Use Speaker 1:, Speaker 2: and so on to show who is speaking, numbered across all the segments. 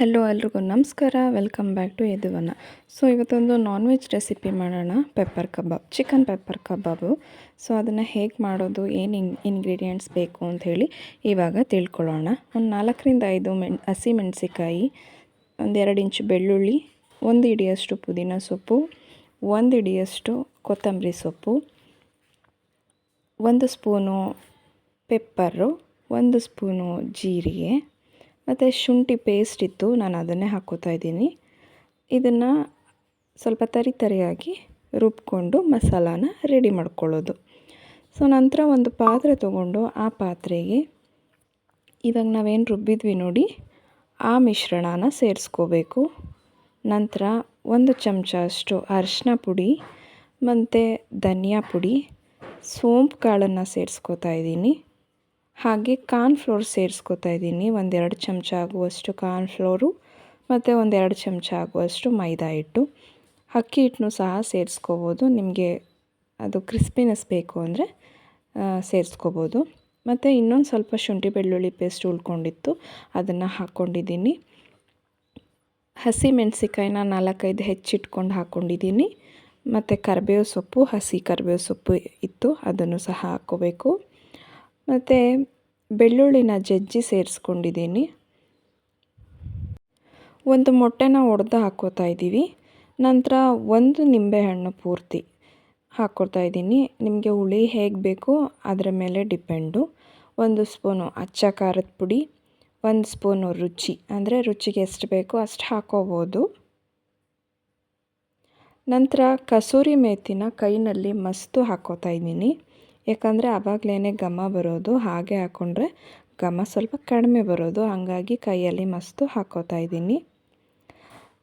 Speaker 1: Hello ಎಲ್ರಿಗೂ ನಮಸ್ಕಾರ. Welcome back to Yaduvana so ಇವತ್ತೊಂದು ನಾನ್ ವೆಜ್ ರೆಸಿಪಿ ಮಾಡೋಣ. Pepper kebab chicken pepper kebab so ಅದನ್ನು ಹೇಗೆ ಮಾಡೋದು, ಏನು ಇನ್ ಇಂಗ್ರೀಡಿಯೆಂಟ್ಸ್ ಬೇಕು ಅಂತ ಹೇಳಿ ಇವಾಗ ತಿಳ್ಕೊಳ್ಳೋಣ. ಒಂದು ನಾಲ್ಕರಿಂದ ಐದು ಮೆಣ್ ಹಸಿ ಮೆಣಸಿಕಾಯಿ ಒಂದೆರಡು ಇಂಚು ಬೆಳ್ಳುಳ್ಳಿ, ಒಂದು ಇಡಿಯಷ್ಟು ಪುದೀನ ಸೊಪ್ಪು, ಒಂದು ಇಡಿಯಷ್ಟು ಕೊತ್ತಂಬರಿ ಸೊಪ್ಪು, ಒಂದು ಸ್ಪೂನು ಪೆಪ್ಪರು ಒಂದು ಸ್ಪೂನು ಜೀರಿಗೆ ಮತ್ತು ಶುಂಠಿ ಪೇಸ್ಟ್ ಇತ್ತು, ನಾನು ಅದನ್ನೇ ಹಾಕ್ಕೋತಾ ಇದ್ದೀನಿ. ಇದನ್ನು ಸ್ವಲ್ಪ ತರಿ ತರಿಯಾಗಿ ರುಬ್ಕೊಂಡು ಮಸಾಲಾನ ರೆಡಿ ಮಾಡ್ಕೊಳ್ಳೋದು. ಸೊ ನಂತರ ಒಂದು ಪಾತ್ರೆ ತೊಗೊಂಡು ಆ ಪಾತ್ರೆಗೆ ಇವಾಗ ನಾವೇನು ರುಬ್ಬಿದ್ವಿ ನೋಡಿ, ಆ ಮಿಶ್ರಣನ ಸೇರಿಸ್ಕೋಬೇಕು. ನಂತರ ಒಂದು ಚಮಚ ಅಷ್ಟು ಅರಿಶಿನ ಪುಡಿ ಮತ್ತು ಧನಿಯಾ ಪುಡಿ ಸೋಂಪು ಕಾಳನ್ನು ಸೇರಿಸ್ಕೋತಾ ಇದ್ದೀನಿ. ಹಾಗೆ ಕಾರ್ನ್ ಫ್ಲೋರ್ ಸೇರಿಸ್ಕೊತಾ ಇದ್ದೀನಿ. ಒಂದೆರಡು ಚಮಚ ಆಗುವಷ್ಟು ಕಾರ್ನ್ ಫ್ಲೋರು, ಮತ್ತು ಒಂದೆರಡು ಚಮಚ ಆಗುವಷ್ಟು ಮೈದಾ ಹಿಟ್ಟು. ಅಕ್ಕಿ ಹಿಟ್ಟನ್ನು ಸಹ ಸೇರಿಸ್ಕೋಬೋದು. ನಿಮಗೆ ಅದು ಕ್ರಿಸ್ಪಿನೆಸ್ ಬೇಕು ಅಂದರೆ ಸೇರಿಸ್ಕೋಬೋದು. ಮತ್ತು ಇನ್ನೊಂದು ಸ್ವಲ್ಪ ಶುಂಠಿ ಬೆಳ್ಳುಳ್ಳಿ ಪೇಸ್ಟ್ ಉಳ್ಕೊಂಡಿತ್ತು. ಅದನ್ನು ಹಾಕ್ಕೊಂಡಿದ್ದೀನಿ ಹಸಿ ಮೆಣಸಿಕಾಯಿನ ನಾಲ್ಕೈದು ಹೆಚ್ಚಿಟ್ಕೊಂಡು ಹಾಕ್ಕೊಂಡಿದ್ದೀನಿ ಮತ್ತು ಕರಿಬೇವು ಸೊಪ್ಪು, ಹಸಿ ಕರಿಬೇವು ಸೊಪ್ಪು ಇತ್ತು. ಅದನ್ನು ಸಹ ಹಾಕ್ಕೋಬೇಕು. ಮತ್ತು ಬೆಳ್ಳುಳ್ಳಿನ ಜಜ್ಜಿ ಸೇರಿಸ್ಕೊಂಡಿದ್ದೀನಿ. ಒಂದು ಮೊಟ್ಟೆನ ಒಡೆದು ಹಾಕೋತಾ ಇದ್ದೀವಿ. ನಂತರ ಒಂದು ನಿಂಬೆಹಣ್ಣು ಪೂರ್ತಿ ಹಾಕ್ಕೊಳ್ತಾ ಇದ್ದೀನಿ. ನಿಮಗೆ ಹುಳಿ ಹೇಗೆ ಬೇಕೋ ಅದರ ಮೇಲೆ ಡಿಪೆಂಡು. ಒಂದು ಸ್ಪೂನು ಅಚ್ಚ ಖಾರದ ಪುಡಿ, ಒಂದು ಸ್ಪೂನು ರುಚಿ, ಅಂದರೆ ರುಚಿಗೆ ಎಷ್ಟು ಬೇಕೋ ಅಷ್ಟು ಹಾಕೋಬೋದು. ನಂತರ ಕಸೂರಿ ಮೇಥಿನ ಕೈನಲ್ಲಿ ಮಸ್ತು ಹಾಕೋತಾ ಇದ್ದೀನಿ. ಯಾಕಂದರೆ ಆವಾಗಲೇ ಘಮ ಬರೋದು, ಹಾಗೆ ಹಾಕ್ಕೊಂಡ್ರೆ ಘಮ ಸ್ವಲ್ಪ ಕಡಿಮೆ ಬರೋದು. ಹಾಗಾಗಿ ಕೈಯಲ್ಲಿ ಮಸ್ತು ಹಾಕೋತಾ ಇದ್ದೀನಿ.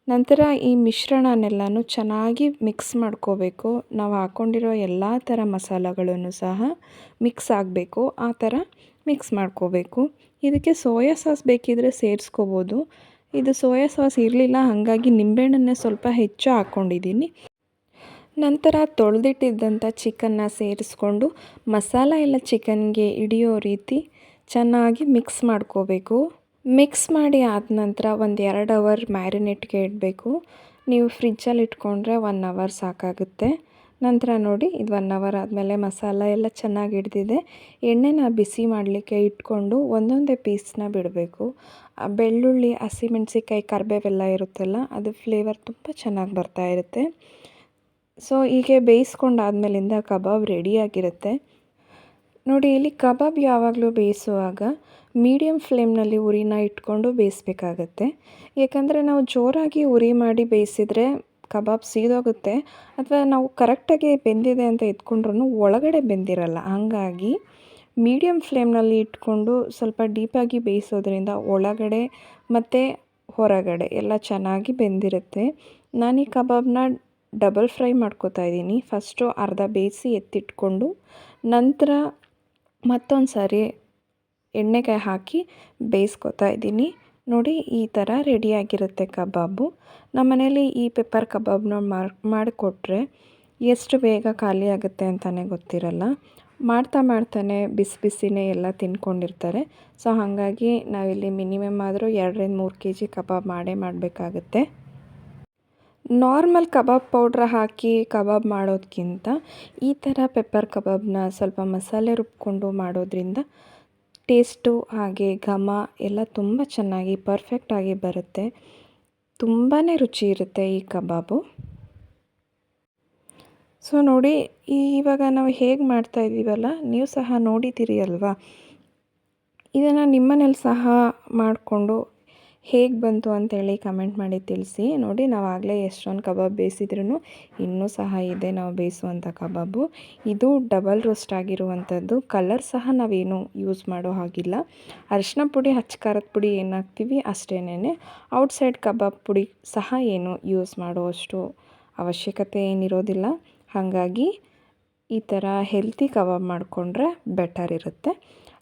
Speaker 1: ನಂತರ ಈ ಮಿಶ್ರಣನೆಲ್ಲನೂ ಚೆನ್ನಾಗಿ ಮಿಕ್ಸ್ ಮಾಡ್ಕೋಬೇಕು. ನಾವು ಹಾಕ್ಕೊಂಡಿರೋ ಎಲ್ಲ ಥರ ಮಸಾಲಗಳನ್ನು ಸಹ ಮಿಕ್ಸ್ ಆಗಬೇಕು. ಆ ಥರ ಮಿಕ್ಸ್ ಮಾಡ್ಕೋಬೇಕು. ಇದಕ್ಕೆ ಸೋಯಾ ಸಾಸ್ ಬೇಕಿದ್ದರೆ ಸೇರಿಸ್ಕೋಬೋದು. ಇದು ಸೋಯಾ ಸಾಸ್ ಇರಲಿಲ್ಲ, ಹಾಗಾಗಿ ನಿಂಬೆಹಣ್ಣನ್ನೇ ಸ್ವಲ್ಪ ಹೆಚ್ಚು ಹಾಕ್ಕೊಂಡಿದ್ದೀನಿ ನಂತರ ತೊಳೆದಿಟ್ಟಿದ್ದಂಥ ಚಿಕನ್ನ ಸೇರಿಸ್ಕೊಂಡು ಮಸಾಲ ಎಲ್ಲ ಚಿಕನ್ಗೆ ಹಿಡಿಯೋ ರೀತಿ ಚೆನ್ನಾಗಿ ಮಿಕ್ಸ್ ಮಾಡ್ಕೋಬೇಕು. ಮಿಕ್ಸ್ ಮಾಡಿ ಆದ ನಂತರ ಒಂದು ಎರಡು ಅವರ್ ಮ್ಯಾರಿನೇಟ್ಗೆ ಇಡಬೇಕು. ನೀವು ಫ್ರಿಜ್ಜಲ್ಲಿ ಇಟ್ಕೊಂಡ್ರೆ ಒನ್ ಅವರ್ ಸಾಕಾಗುತ್ತೆ. ನಂತರ ನೋಡಿ ಇದು ಒನ್ ಅವರ್ ಆದಮೇಲೆ ಮಸಾಲ ಎಲ್ಲ ಚೆನ್ನಾಗಿ ಹಿಡ್ದಿದೆ. ಎಣ್ಣೆನ ಬಿಸಿ ಮಾಡಲಿಕ್ಕೆ ಇಟ್ಕೊಂಡು ಒಂದೊಂದೇ ಪೀಸ್ನ ಬಿಡಬೇಕು. ಬೆಳ್ಳುಳ್ಳಿ ಹಸಿಮೆಣ್ಸಿಕಾಯಿ ಕರಿಬೇವೆಲ್ಲ ಇರುತ್ತಲ್ಲ, ಅದು ಫ್ಲೇವರ್ ತುಂಬ ಚೆನ್ನಾಗಿ ಬರ್ತಾ ಇರುತ್ತೆ. ಸೊ ಹೀಗೆ ಬೇಯಿಸ್ಕೊಂಡಾದ್ಮೇಲಿಂದ ಕಬಾಬ್ ರೆಡಿಯಾಗಿರುತ್ತೆ ನೋಡಿ, ಇಲ್ಲಿ ಕಬಾಬ್ ಯಾವಾಗಲೂ ಬೇಯಿಸುವಾಗ ಮೀಡಿಯಮ್ ಫ್ಲೇಮ್ನಲ್ಲಿ ಉರಿನ ಇಟ್ಕೊಂಡು ಬೇಯಿಸ್ಬೇಕಾಗತ್ತೆ. ಏಕೆಂದರೆ ನಾವು ಜೋರಾಗಿ ಉರಿ ಮಾಡಿ ಬೇಯಿಸಿದರೆ ಕಬಾಬ್ ಸೀದೋಗುತ್ತೆ. ಅಥವಾ ನಾವು ಕರೆಕ್ಟಾಗಿ ಬೆಂದಿದೆ ಅಂತ ಎತ್ಕೊಂಡ್ರೂ ಒಳಗಡೆ ಬೆಂದಿರಲ್ಲ. ಹಾಗಾಗಿ ಮೀಡಿಯಮ್ ಫ್ಲೇಮ್ನಲ್ಲಿ ಇಟ್ಕೊಂಡು ಸ್ವಲ್ಪ ಡೀಪಾಗಿ ಬೇಯಿಸೋದ್ರಿಂದ ಒಳಗಡೆ ಮತ್ತು ಹೊರಗಡೆ ಎಲ್ಲ ಚೆನ್ನಾಗಿ ಬೆಂದಿರುತ್ತೆ. ನಾನು ಈ ಕಬಾಬ್ನ ಡಬಲ್ ಫ್ರೈ ಮಾಡ್ಕೋತಾ ಇದ್ದೀನಿ. ಫಸ್ಟು ಅರ್ಧ ಬೇಯಿಸಿ ಎತ್ತಿಟ್ಕೊಂಡು ನಂತರ ಮತ್ತೊಂದು ಸಾರಿ ಎಣ್ಣೆಕಾಯಿ ಹಾಕಿ ಬೇಯಿಸ್ಕೊತಾ ಇದ್ದೀನಿ. ನೋಡಿ ಈ ಥರ ರೆಡಿಯಾಗಿರುತ್ತೆ ಕಬಾಬು. ನಮ್ಮ ಮನೇಲಿ ಈ ಪೆಪ್ಪರ್ ಕಬಾಬ್ನ ಮಾಡಿ ಮಾಡಿಕೊಟ್ರೆ ಎಷ್ಟು ಬೇಗ ಖಾಲಿ ಆಗುತ್ತೆ ಅಂತಲೇ ಗೊತ್ತಿರಲ್ಲ. ಮಾಡ್ತಾ ಮಾಡ್ತಾನೆ ಬಿಸಿ ಬಿಸಿನೇ ಎಲ್ಲ ತಿನ್ಕೊಂಡಿರ್ತಾರೆ. ಸೊ ಹಾಗಾಗಿ ನಾವಿಲ್ಲಿ ಮಿನಿಮಮ್ ಆದರೂ ಎರಡರಿಂದ ಮೂರು ಕೆ ಜಿ ಕಬಾಬ್ ಮಾಡೇ ಮಾಡಬೇಕಾಗತ್ತೆ. ನಾರ್ಮಲ್ ಕಬಾಬ್ ಪೌಡ್ರ್ ಹಾಕಿ ಕಬಾಬ್ ಮಾಡೋದಕ್ಕಿಂತ ಈ ಥರ ಪೆಪ್ಪರ್ ಕಬಾಬ್ನ ಸ್ವಲ್ಪ ಮಸಾಲೆ ರುಬ್ಕೊಂಡು ಮಾಡೋದ್ರಿಂದ ಟೇಸ್ಟು ಹಾಗೆ ಘಮ ಎಲ್ಲ ತುಂಬ ಚೆನ್ನಾಗಿ ಪರ್ಫೆಕ್ಟಾಗಿ ಬರುತ್ತೆ. ತುಂಬಾ ರುಚಿ ಇರುತ್ತೆ ಈ ಕಬಾಬು. ಸೊ ನೋಡಿ ಇವಾಗ ನಾವು ಹೇಗೆ ಮಾಡ್ತಾ ಇದ್ದೀವಲ್ಲ, ನೀವು ಸಹ ನೋಡಿದ್ದೀರಿ ಅಲ್ವಾ? ಇದನ್ನು ನಿಮ್ಮನೇಲಿ ಸಹ ಮಾಡಿಕೊಂಡು ಹೇಗೆ ಬಂತು ಅಂತೇಳಿ ಕಮೆಂಟ್ ಮಾಡಿ ತಿಳಿಸಿ. ನೋಡಿ ನಾವು ಆಗಲೇ ಎಷ್ಟೊಂದು ಕಬಾಬ್ ಬೇಯಿಸಿದ್ರೂ ಇನ್ನೂ ಸಹ ಇದೆ ನಾವು ಬೇಯಿಸುವಂಥ ಕಬಾಬು. ಇದು ಡಬಲ್ ರೋಸ್ಟ್ ಆಗಿರುವಂಥದ್ದು ಕಲರ್ ಸಹ ನಾವೇನು ಯೂಸ್ ಮಾಡೋ ಹಾಗಿಲ್ಲ. ಅರಿಶಿನ ಪುಡಿ, ಹಚ್ಚ ಖಾರದ ಪುಡಿ ಏನಾಗ್ತೀವಿ ಅಷ್ಟೇನೆ ಔಟ್ಸೈಡ್ ಕಬಾಬ್ ಪುಡಿ ಸಹ ಏನು ಯೂಸ್ ಮಾಡುವಷ್ಟು ಅವಶ್ಯಕತೆ ಏನಿರೋದಿಲ್ಲ. ಹಾಗಾಗಿ ಈ ಥರ ಹೆಲ್ತಿ ಕಬಾಬ್ ಮಾಡಿಕೊಂಡ್ರೆ ಬೆಟರ್ ಇರುತ್ತೆ.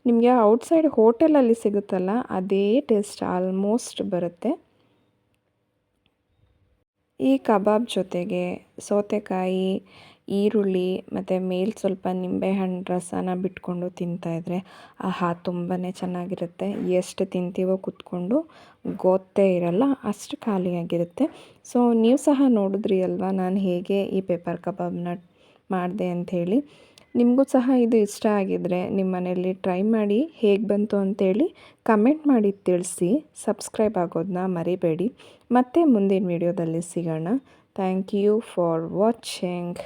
Speaker 1: ನಿಮಗೆ ಔಟ್ಸೈಡ್ ಹೋಟೆಲಲ್ಲಿ ಸಿಗುತ್ತಲ್ಲ, ಅದೇ ಟೇಸ್ಟ್ ಆಲ್ಮೋಸ್ಟ್ ಬರುತ್ತೆ. ಈ ಕಬಾಬ್ ಜೊತೆಗೆ ಸೌತೆಕಾಯಿ, ಈರುಳ್ಳಿ, ಮತ್ತು ಮೇಲೆ ಸ್ವಲ್ಪ ನಿಂಬೆಹಣ್ಣು ರಸನ ಬಿಟ್ಕೊಂಡು ತಿಂತಾಯಿದ್ರೆ ಆಹಾ ತುಂಬಾ ಚೆನ್ನಾಗಿರುತ್ತೆ. ಎಷ್ಟು ತಿಂತೀವೋ ಕೂತ್ಕೊಂಡು ಗೊತ್ತೇ ಇರಲ್ಲ, ಅಷ್ಟು ಖಾಲಿಯಾಗಿರುತ್ತೆ. ಸೊ ನೀವು ಸಹ ನೋಡಿದ್ರಿ ಅಲ್ವಾ, ನಾನು ಹೇಗೆ ಈ ಪೇಪರ್ ಕಬಾಬ್ನ ಮಾಡಿದೆ ಅಂಥೇಳಿ ನಿಮಗೂ ಸಹ ಇದು ಇಷ್ಟ ಆಗಿದರೆ ನಿಮ್ಮ ಮನೆಯಲ್ಲಿ ಟ್ರೈ ಮಾಡಿ ಹೇಗೆ ಬಂತು ಅಂತೇಳಿ ಕಮೆಂಟ್ ಮಾಡಿ ತಿಳಿಸಿ. ಸಬ್ಸ್ಕ್ರೈಬ್ ಆಗೋದನ್ನ ಮರಿಬೇಡಿ. ಮತ್ತೆ ಮುಂದಿನ ವಿಡಿಯೋದಲ್ಲಿ ಸಿಗೋಣ. Thank you for watching.